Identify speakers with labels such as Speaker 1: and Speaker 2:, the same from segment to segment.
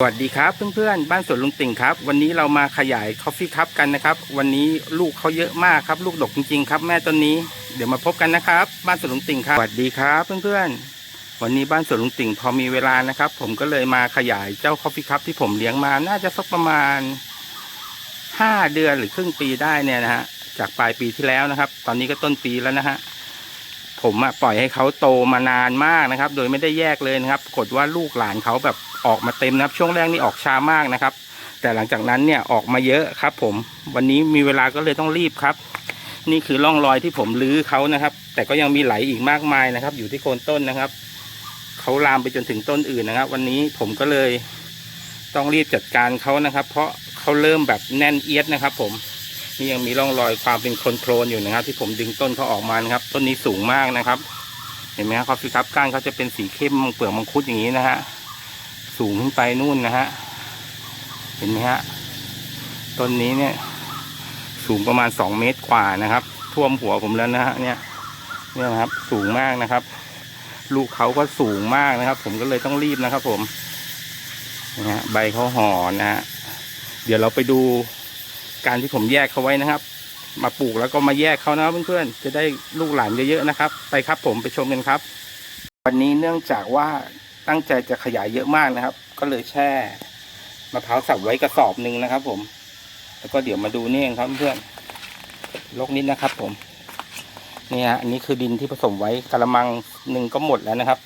Speaker 1: สวัสดีครับเพื่อนๆบ้านสวนลุงติ่งครับ วันนี้เรามาขยายคอฟฟี่คัพกันนะครับ วันนี้ลูกเขาเยอะมากครับ ลูกดกจริงๆครับ แม่ต้นนี้เดี๋ยวมาพบกันนะครับ บ้านสวนลุงติ่งครับสวัสดีครับเพื่อนๆวันนี้บ้านสวนลุงติ่งพอมีเวลานะครับ ผมก็เลยมาขยายเจ้าคอฟฟี่คัพที่ผมเลี้ยงมาน่าจะสักประมาณห้าเดือนหรือครึ่งปีได้เนี่ยนะฮะจากปลายปีที่แล้วนะครับ ตอนนี้ก็ต้นปีแล้วนะฮะผมอะปล่อยให้เขาโตมานานมากนะครับ โดยไม่ได้แยกเลยนะครับปรากฏว่าลูกหลานเขาแบบ ออกมาเต็มนะครับ ช่วงแรกนี่ออกช้ามากนะครับ แต่หลังจากนั้นเนี่ยออกมาเยอะครับ ผม วันนี้มีเวลาก็เลยต้องรีบครับ นี่คือร่องรอยที่ผมลื้อเขานะครับ แต่ก็ยังมีไหลอีกมากมายนะครับ อยู่ที่โคนต้นนะครับเขาลามไปจนถึงต้นอื่นนะครับ วันนี้ผมก็เลยต้องรีบจัดการเขานะครับ เพราะเขาเริ่มแบบแน่นเอียดนะครับ ผมนี่ยังมีร่องรอยความเป็นโคลนโคลนอยู่นะครับ ที่ผมดึงต้นเขาออกมานะครับ ต้นนี้สูงมากนะครับ เห็นไหมครับคอฟฟี่คัพก้านเขาจะเป็นสีเข้มเปลือกมังคุดอย่างนี้นะฮะ สูงขึ้นไปนู่นนะฮะ เห็นไหมฮะ ต้นนี้เนี่ย สูงประมาณสองเมตรกว่านะครับ ท่วมหัวผมแล้วนะฮะเนี่ย เนี่ยนะครับ สูงมากนะครับ ลูกเขาก็สูงมากนะครับ ผมก็เลยต้องรีบนะครับ ผมนะฮะใบเขาห่อนะฮะ เดี๋ยวเราไปดูการที่ผมแยกเขาไว้นะครับ มาปลูกแล้วก็มาแยกเขานะครับเพื่อนๆ จะได้ลูกหลานเยอะๆนะครับ ไปครับผมไปชมกันครับ วันนี้เนื่องจากว่า ตั้งใจจะขยายเยอะมากนะครับ ก็เลยแช่มะพร้าวสับไว้กระสอบหนึ่งนะครับ ผม แล้วก็เดี๋ยวมาดูนี่เองครับเพื่อนลกนิดนะครับ ผมนี่ฮะอันนี้คือดินที่ผสมไว้กระมังหนึ่งก็หมดแล้วนะครับ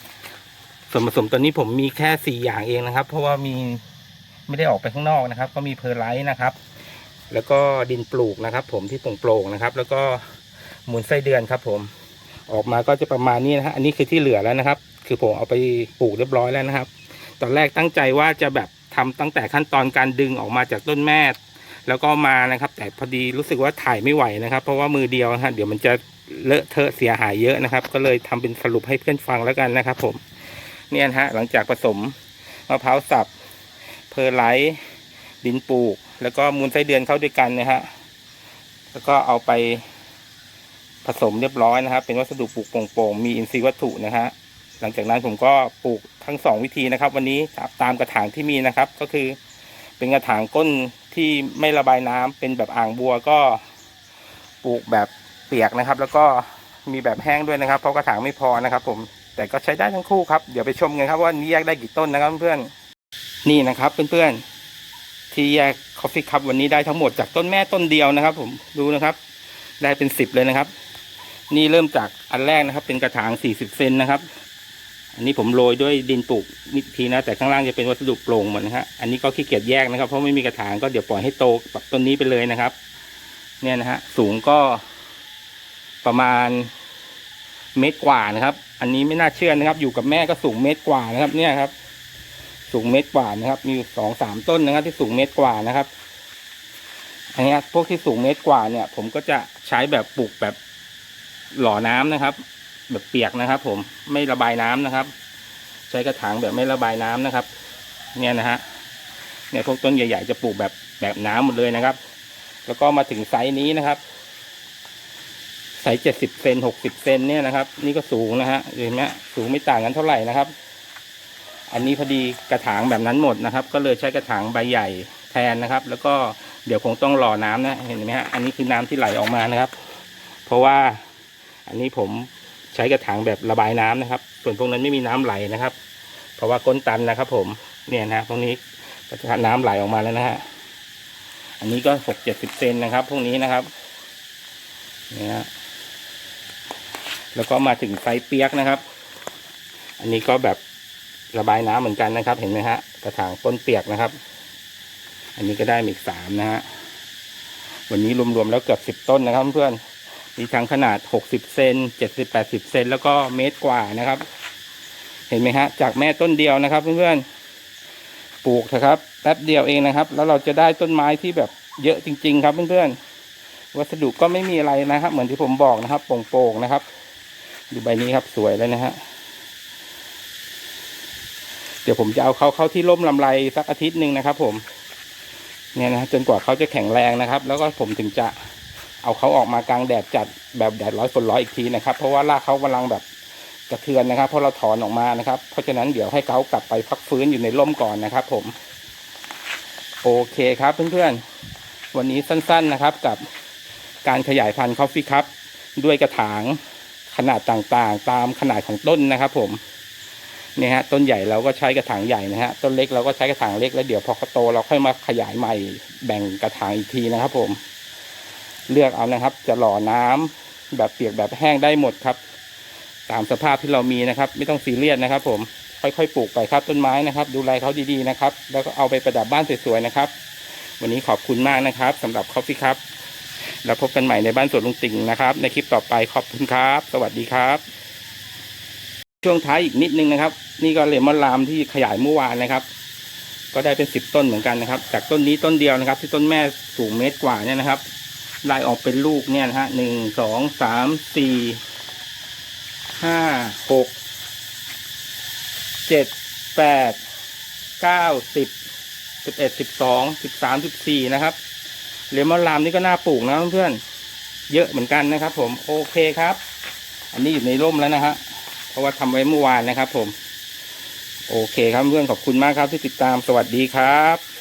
Speaker 1: ส่วนผสมตัวนี้ผมมีแค่สี่อย่างเองนะครับ เพราะว่ามีไม่ได้ออกไปข้างนอกนะครับ ก็มีเพอร์ไลท์นะครับ แล้วก็ดินปลูกนะครับ ผมที่โปร่งๆนะครับ แล้วก็มูลไส้เดือนครับ ผมออกมาก็จะประมาณนี้นะฮะอันนี้คือที่เหลือแล้วนะครับ คือผมเอาไปปลูกเรียบร้อยแล้วนะครับ ตอนแรกตั้งใจว่าจะแบบทำตั้งแต่ขั้นตอนการดึงออกมาจากต้นแม่แล้วก็มานะครับ แต่พอดีรู้สึกว่าถ่ายไม่ไหวนะครับ เพราะว่ามือเดียวนะฮะเดี๋ยวมันจะเลอะเทอะเสียหายเยอะนะครับ ก็เลยทำเป็นสรุปให้เพื่อนฟังแล้วกันนะครับ ผมเนี่ยฮะหลังจากผสมมะพร้าวสับเพอร์ไลท์ดินปลูก แล้วก็มูลไส้เดือนเข้าด้วยกันนะฮะแล้วก็เอาไปผสมเรียบร้อยนะครับ เป็นวัสดุปลูกโป่งๆมีอินทรีย์วัตถุนะฮะ หลังจากนั้นผมก็ปลูกทั้งสองวิธีนะครับ วันนี้ตามกระถางที่มีนะครับ ก็คือ เป็นกระถางก้นที่ไม่ระบายน้ำเป็นแบบอ่างบัวก็ปลูกแบบเปียกนะครับ แล้วก็มีแบบแห้งด้วยนะครับ เพราะกระถางไม่พอนะครับ ผมแต่ก็ใช้ได้ทั้งคู่ครับเดี๋ยวไปชมกันครับว่านี้แยกได้กี่ต้นนะครับเพื่อนๆนี่นะครับเพื่อนๆที่แยกคอฟฟี่คัพวันนี้ได้ทั้งหมดจากต้นแม่ต้นเดียวนะครับ ผมดูนะครับ ได้เป็นสิบเลยนะครับ นี่เริ่มจากอันแรกนะครับ เป็นกระถางสี่สิบเซนนะครับ อันนี้ผมโรยด้วยดินปลูกนิดทีนะ แต่ข้างล่างจะเป็นวัสดุโปร่งหมดนะฮะอันนี้ก็ขี้เกียจแยกนะครับ เพราะไม่มีกระถางก็เดี๋ยวปล่อยให้โตกับต้นนี้ไปเลยนะครับ เนี่ยนะฮะสูงก็ประมาณเมตรกว่านะครับ อันนี้ไม่น่าเชื่อนะครับ อยู่กับแม่ก็สูงเมตรกว่านะครับ เนี่ยครับ สูงเมตรกว่านะครับ มีอยู่สองสามต้นนะครับ ที่สูงเมตรกว่านะครับ อันนี้พวกที่สูงเมตรกว่าเนี่ย ผมก็จะใช้แบบปลูกแบบหล่อน้ำนะครับ แบบเปียกนะครับ ผมไม่ระบายน้ำนะครับ ใช้กระถางแบบไม่ระบายน้ำนะครับ เนี่ยนะฮะเนี่ยพวกต้นใหญ่ๆจะปลูกแบบแบบน้ำหมดเลยนะครับ แล้วก็มาถึงไซส์นี้นะครับไซส์เจ็ดสิบเซนหกสิบเซนเนี่ยนะครับ นี่ก็สูงนะฮะเห็นไหมสูงไม่ต่างกันเท่าไหร่นะครับ อันนี้พอดีกระถางแบบนั้นหมดนะครับ ก็เลยใช้กระถางใบใหญ่แทนนะครับ แล้วก็เดี๋ยวคงต้องรอน้ำนะเห็นไหมฮะอันนี้คือน้ำที่ไหลออกมานะครับ เพราะว่าอันนี้ผม ใช้กระถางแบบระบายน้ำนะครับ ส่วนพวกนั้นไม่มีน้ำไหลนะครับ เพราะว่าก้นตันนะครับ ผมเนี่ยนะพวกนี้กระถางน้ำไหลออกมาแล้วนะฮะอันนี้ก็หกเจ็ดสิบเซนนะครับ พวกนี้นะครับเนี่ยฮะแล้วก็มาถึงไฟเปียกนะครับ อันนี้ก็แบบระบายน้ำเหมือนกันนะครับ เห็นไหมฮะกระถางต้นเปียกนะครับ อันนี้ก็ได้อีกสามนะฮะวันนี้รวมๆแล้วเกือบสิบต้นนะครับเพื่อน มีทั้งขนาดหกสิบเซนเจ็ดสิบแปดสิบเซนแล้วก็เมตรกว่านะครับ เห็นไหมฮะ จากแม่ต้นเดียวนะครับ เพื่อนๆ ปลูกเถอะครับ แป๊บเดียวเองนะครับ แล้วเราจะได้ต้นไม้ที่แบบเยอะจริง ๆ ครับเพื่อนๆ วัสดุก็ไม่มีอะไรนะครับ เหมือนที่ผมบอกนะครับ โป่งๆนะครับ ดูใบนี้ครับสวยเลยนะฮะ เดี๋ยวผมจะเอาเขาเข้าที่ร่มลำไรสักอาทิตย์หนึ่งนะครับ ผม เนี่ยนะจนกว่าเขาจะแข็งแรงนะครับ แล้วก็ผมถึงจะ เอาเขาออกมากลางแดดจัดแบบแดดร้อยฝนร้อยอีกทีนะครับ เพราะว่ารากเขากำลังแบบกระเทือนนะครับ เพราะเราถอนออกมานะครับ เพราะฉะนั้นเดี๋ยวให้เขากลับไปพักฟื้นอยู่ในร่มก่อนนะครับ ผม โอเคครับเพื่อนๆ วันนี้สั้นๆนะครับกับการขยายพันธุ์ Coffee Cup ด้วยกระถางขนาดต่างๆ ตามขนาดของต้นนะครับ ผมเนี่ยฮะต้นใหญ่เราก็ใช้กระถางใหญ่นะฮะต้นเล็กเราก็ใช้กระถางเล็กแล้วเดี๋ยวพอเขาโตเราค่อยมาขยายใหม่แบ่งกระถางอีกทีนะครับ ผม เลือกเอานะครับ จะหล่อน้ำแบบเปียกแบบแห้งได้หมดครับ ตามสภาพที่เรามีนะครับ ไม่ต้องซีเรียสนะครับ ผมค่อยๆปลูกไปครับต้นไม้นะครับ ดูแลเขาดีๆนะครับ แล้วก็เอาไปประดับบ้านสวยๆนะครับ วันนี้ขอบคุณมากนะครับสำหรับ Coffee ครับแล้วพบกันใหม่ในบ้านสวนลุงติ่งนะครับ ในคลิปต่อไปขอบคุณครับ สวัสดีครับ ช่วงท้ายอีกนิดนึงนะครับ นี่ก็เลมอนลามที่ขยายเมื่อวานนะครับ ก็ได้เป็นสิบต้นเหมือนกันนะครับ จากต้นนี้ต้นเดียวนะครับ ที่ต้นแม่สูงเมตรกว่าเนี่ยนะครับ ลายออกเป็นลูกเนี่ยนะฮะหนึ่งสองสามสี่ห้าหกเจ็ดแปดเก้าสิบสิบเอ็ดสิบสองสิบสามสิบสี่นะครับเลมอนลามนี่ก็น่าปลูกนะเพื่อนเยอะเหมือนกันนะครับ ผมโอเคครับ อันนี้อยู่ในร่มแล้วนะฮะเพราะว่าทำไว้เมื่อวานนะครับ ผม โอเคครับเพื่อนขอบคุณมากครับที่ติดตามสวัสดีครับ